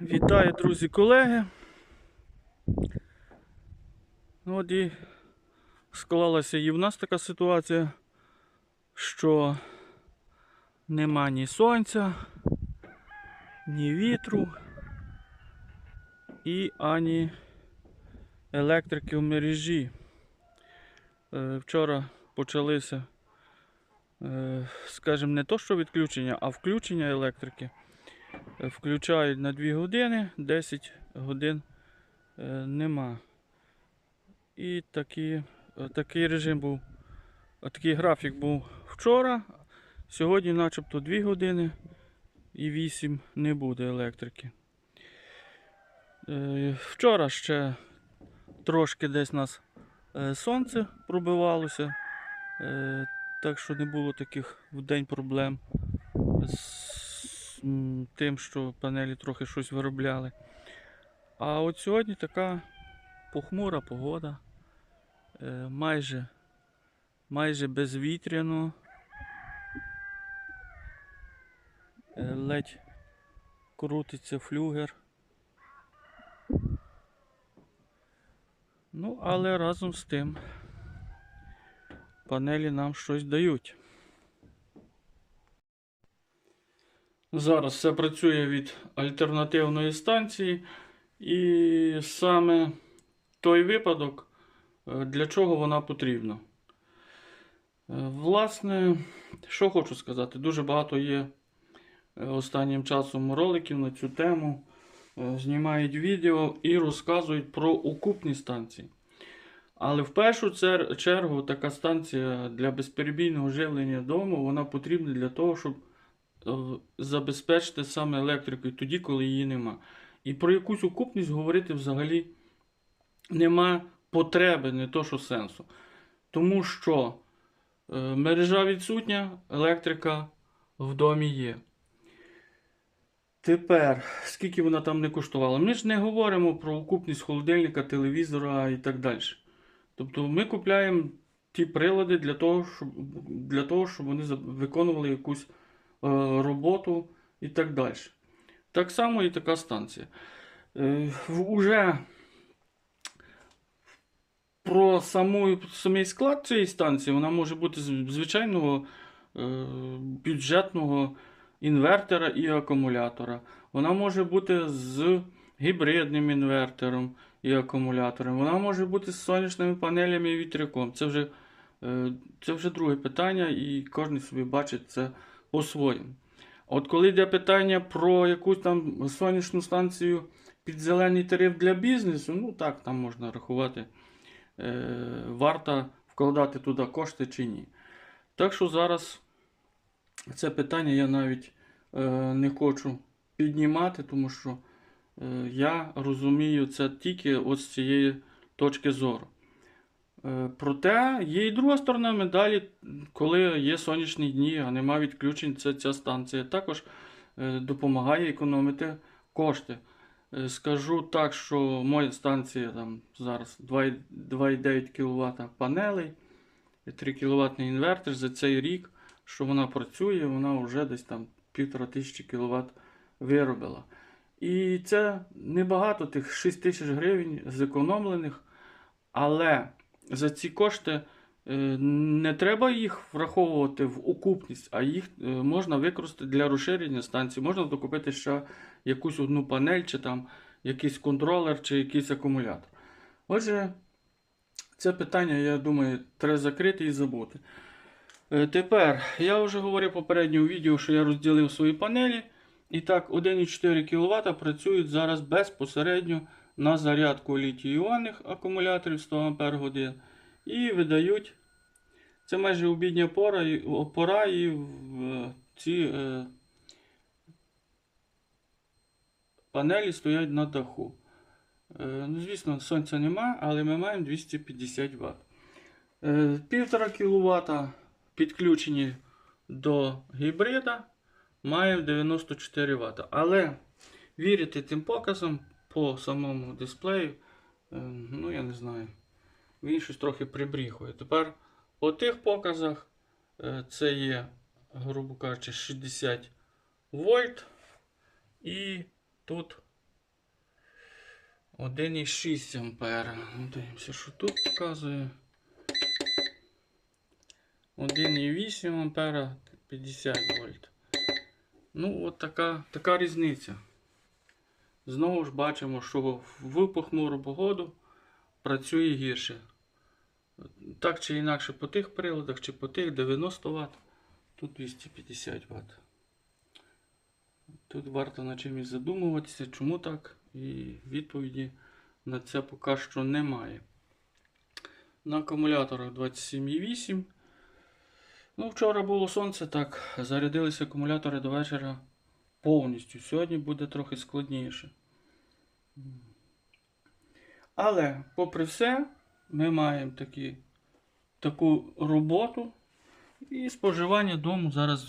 Вітаю, друзі, колеги. Ну, От і склалася і в нас така ситуація, що нема ні сонця, ні вітру і ані електрики в мережі. Е, Вчора почалися, е, скажімо, не то, що відключення, а включення електрики. Включають на 2 години, 10 годин е, нема. І такі, е, такий режим був, е, такий графік був вчора. Сьогодні начебто 2 години і 8 не буде електрики. Вчора ще трошки десь нас сонце пробивалося, так що не було таких в день проблем з тим, що панелі трохи щось виробляли. А от сьогодні така похмура погода, е, майже, майже безвітряно. Е, Ледь крутиться флюгер. Ну, але разом з тим панелі нам щось дають. Зараз все працює від альтернативної станції, і саме той випадок, е, для чого вона потрібна. Е, Власне, що хочу сказати, дуже багато є е, останнім часом роликів на цю тему. Знімають відео і розказують про окупні станції. Але в першу чергу така станція для безперебійного живлення дому вона потрібна для того, щоб забезпечити саме електрикою тоді, коли її нема. І про якусь окупність говорити взагалі нема потреби, не то що сенсу. Тому що е, мережа відсутня, електрика в домі є. Тепер, скільки вона там не коштувала? Ми ж не говоримо про окупність холодильника, телевізора і так далі. Тобто ми купляємо ті прилади для того, щоб, для того, щоб вони виконували якусь е, роботу і так далі. Так само і така станція. Е, Уже про саму, самий склад цієї станції вона може бути з звичайного е, бюджетного інвертора і акумулятора. Вона може бути з гібридним інвертором і акумулятором. Вона може бути з сонячними панелями і вітряком. Це вже, е, це вже друге питання, і кожен собі бачить це по-своєму. От коли йде питання про якусь там сонячну станцію під зелений тариф для бізнесу, ну так, там можна рахувати, е, варто вкладати туди кошти чи ні. Так що зараз це питання я навіть е, не хочу піднімати, тому що е, я розумію це тільки от з цієї точки зору. Е, Проте є і друга сторона медалі, коли є сонячні дні, а нема відключень, це ця станція також е, допомагає економити кошти. Е, Скажу так, що моя станція там зараз 2,9 2,9 кВт панелей, 3 кВт інвертор за цей рік, що вона працює, вона вже десь там 1500 кВт виробила. І це небагато тих 6 тисяч гривень зекономлених, але за ці кошти е, не треба їх враховувати в окупність, а їх е, можна використати для розширення станції. Можна докупити ще якусь одну панель, чи там якийсь контролер, чи якийсь акумулятор. Отже, це питання, я думаю, треба закрити і забути. Е, Тепер, я вже говорив в попередньому відео, що я розділив свої панелі. І так, 1,4 кВт працюють зараз безпосередньо на зарядку літій-іонних акумуляторів 100 Ах і видають. Це майже обідня пора, пора і в ці е, панелі стоять на даху. Е, ну, звісно, сонця нема, але ми маємо 250 Вт. Е, 1,5 кВт підключені до гібрида має 94 Вт. Але вірити тим показам по самому дисплею, е, ну я не знаю, він щось трохи прибріхує. Тепер по тих показах е, це є, грубо кажучи, 60 вольт. І тут 1,6 ампера. Ну, Дивимося, що тут показує. 1,8 ампера 50 вольт. Ну, от така, така різниця. Знову ж бачимо, що в похмуру погоду працює гірше. Так чи інакше по тих приладах, чи по тих 90 Вт, тут 250 Вт. Тут варто над чимось задумуватися, чому так, і відповіді на це поки що немає. На акумуляторах 27,8. Ну, вчора було сонце, так, зарядилися акумулятори до вечора повністю. Сьогодні буде трохи складніше. Але, попри все, ми маємо такі, таку роботу. І споживання дому зараз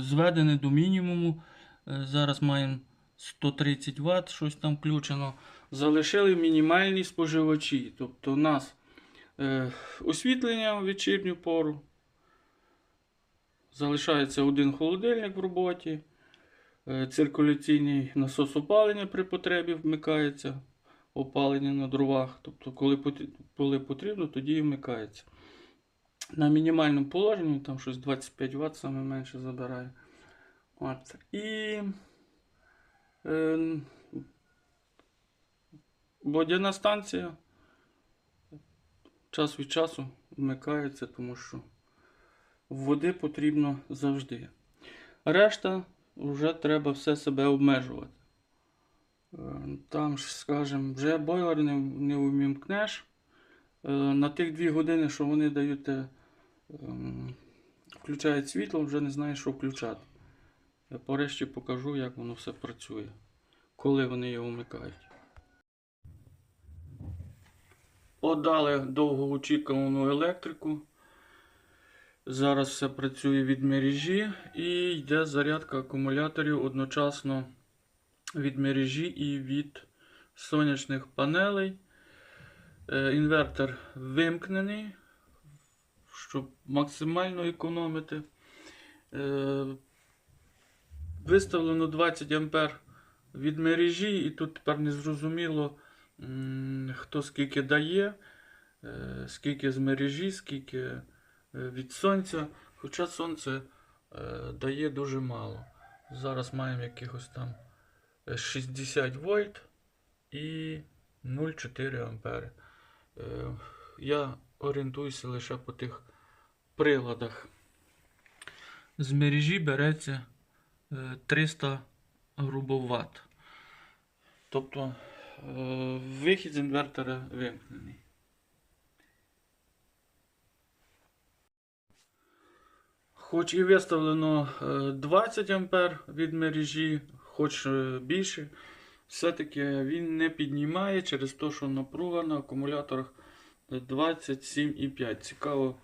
зведене до мінімуму. Е, Зараз маємо 130 Вт, щось там включено. Залишили мінімальні споживачі. Тобто у нас е, освітлення в вечірню пору. Залишається один холодильник в роботі. Е, Циркуляційний насос опалення при потребі вмикається. Опалення на дровах. Тобто, коли, потрібно, тоді і вмикається. На мінімальному положенні, там щось 25 Вт саме менше забирає. От. І е, водяна станція час від часу вмикається, тому що води потрібно завжди. Решта вже треба все себе обмежувати. Е, Там ж, скажімо, вже бойлер не, не увімкнеш. Е, На тих дві години, що вони дають, е, ем, включають світло, вже не знаєш, що включати. Я порешті покажу, як воно все працює, коли вони його вмикають. Подали довгоочікувану електрику. Зараз все працює від мережі і йде зарядка акумуляторів одночасно від мережі і від сонячних панелей. Е, Інвертор вимкнений, щоб максимально економити. Е, Виставлено 20 ампер від мережі, і тут тепер не зрозуміло, хто скільки дає, е, скільки з мережі, скільки від сонця. Хоча сонце е, дає дуже мало. Зараз маємо якихось там е, 60 вольт і 0,4 ампери. Е, Я орієнтуюся лише по тих приладах. З мережі береться е, 300 грубо ватт. Тобто е, вихід з інвертора вимкнений. Хоч і виставлено е, 20 ампер від мережі, хоч е, більше, все-таки він не піднімає через те, що напруга на акумуляторах 27,5. Цікаво,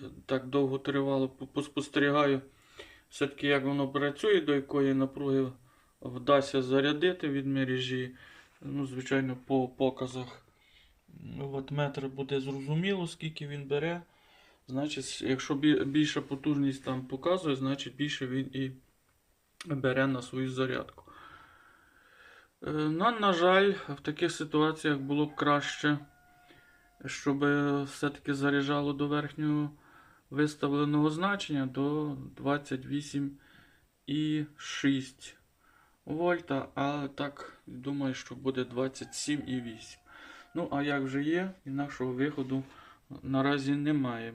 е, так довго тривало, по- поспостерігаю, все-таки як воно працює, до якої напруги вдасться зарядити від мережі. Ну, звичайно, по показах ватметр буде зрозуміло, скільки він бере. Значить, якщо більша потужність там показує, значить більше він і бере на свою зарядку. Е, На, на жаль, в таких ситуаціях було б краще, щоб все-таки заряджало до верхнього виставленого значення до 28,6 вольта, а так думаю, що буде 27,8. Ну, а як вже є, інакшого виходу наразі немає.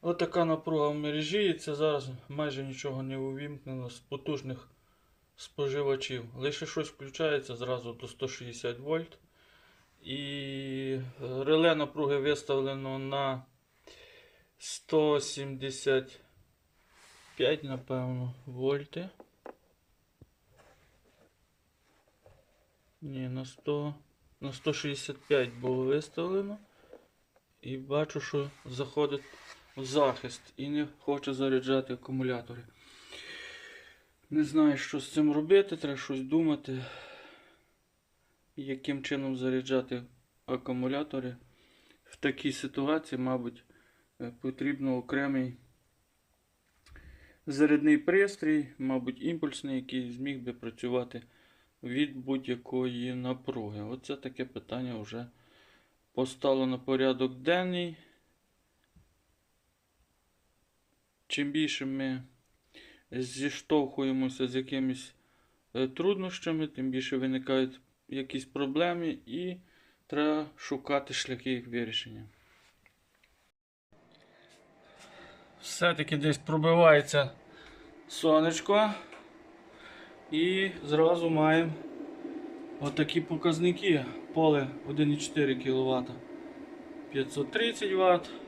Отака напруга в мережі, і це зараз майже нічого не увімкнено з потужних споживачів. Лише щось включається зразу до 160 вольт. І реле напруги виставлено на 175, напевно, вольти. Ні, на 100, на 165 було виставлено. І бачу, що заходить захист і не хоче заряджати акумулятори. Не знаю, що з цим робити, треба щось думати. Яким чином заряджати акумулятори. В такій ситуації, мабуть, е, потрібно окремий зарядний пристрій, мабуть, імпульсний, який зміг би працювати від будь-якої напруги. Оце таке питання вже постало на порядок денний. Чим більше ми зіштовхуємося з якимись е, труднощами, тим більше виникають якісь проблеми і треба шукати шляхи їх вирішення. Все-таки десь пробивається сонечко. І зразу маємо отакі показники. Поле 1,4 кВт 530 Вт.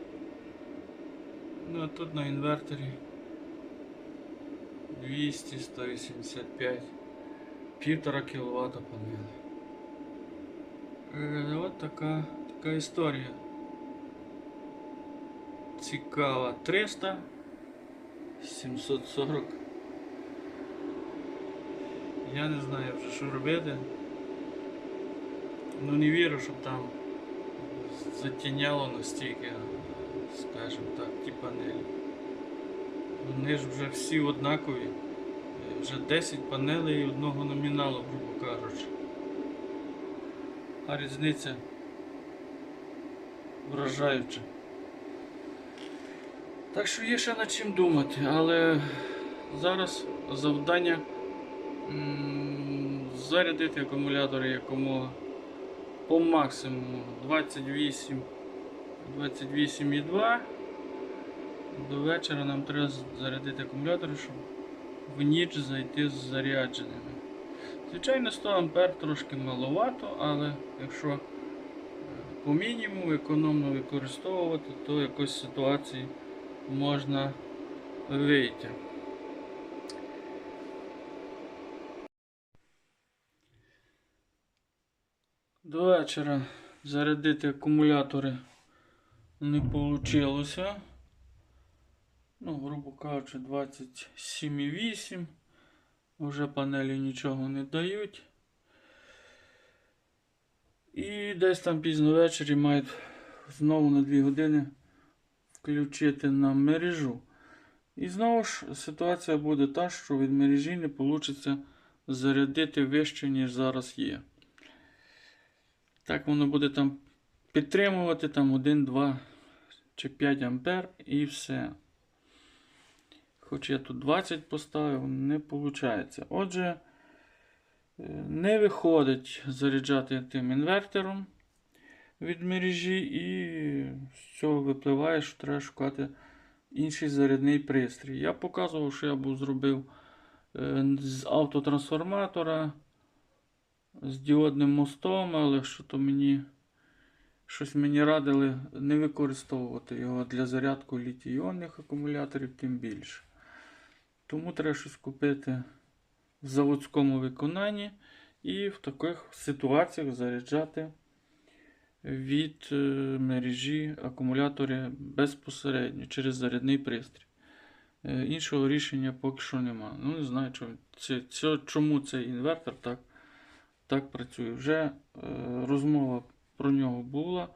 Ну а тут на інверторі 200, 185, 1,5 кВт панелі. Е, от така, така історія. Цікава 300, 740. Я не знаю вже що робити. Ну не вірю, щоб там затіняло настільки, Скажімо так, ті панелі. Вони ж вже всі однакові. Е, Вже 10 панелей і одного номіналу, грубо кажучи. А різниця вражаюча. Так що є ще над чим думати, але зараз завдання зарядити акумулятори якомога по максимуму 28 28,2. До вечора нам треба зарядити акумулятори, щоб в ніч зайти з зарядженими. Звичайно, 100 А трошки маловато, але якщо е, по мінімуму економно використовувати, то якось ситуації можна вийти. До вечора зарядити акумулятори не вийшло. Ну, грубо кажучи, 27,8. Вже панелі нічого не дають. І десь там пізно ввечері мають знову на 2 години включити на мережу. І знову ж ситуація буде та, що від мережі не вийде зарядити вище, ніж зараз є. Так воно буде там підтримувати там 1, 2 чи 5 ампер і все. Хоч я тут 20 поставив, не виходить. Отже, е, не виходить заряджати тим інвертором від мережі, і з цього випливає, що треба шукати інший зарядний пристрій. Я показував, що я був зробив е, з автотрансформатора з діодним мостом, але що то мені щось мені радили не використовувати його для зарядку літій-іонних акумуляторів, тим більше. Тому треба щось купити в заводському виконанні і в таких ситуаціях заряджати від е, мережі акумулятори безпосередньо через зарядний пристрій. Е, Іншого рішення поки що нема. Ну, не знаю, чому цей інвертор так, так працює. Вже е, розмова про нього була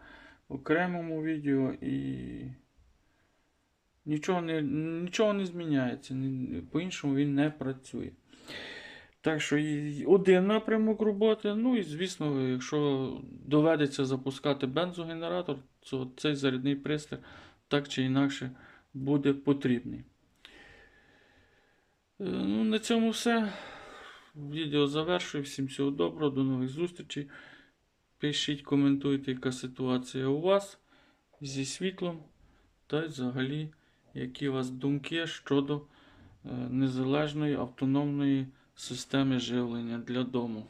в окремому відео і нічого не, нічого не зміняється. По-іншому він не працює. Так що і один напрямок роботи. Ну і звісно, якщо доведеться запускати бензогенератор, то цей зарядний пристрій так чи інакше буде потрібний. Е, Ну, на цьому все. Відео завершую. Всім всього доброго, до нових зустрічей. Пишіть, коментуйте, яка ситуація у вас зі світлом. Та й взагалі, які у вас думки щодо е, незалежної автономної системи живлення для дому.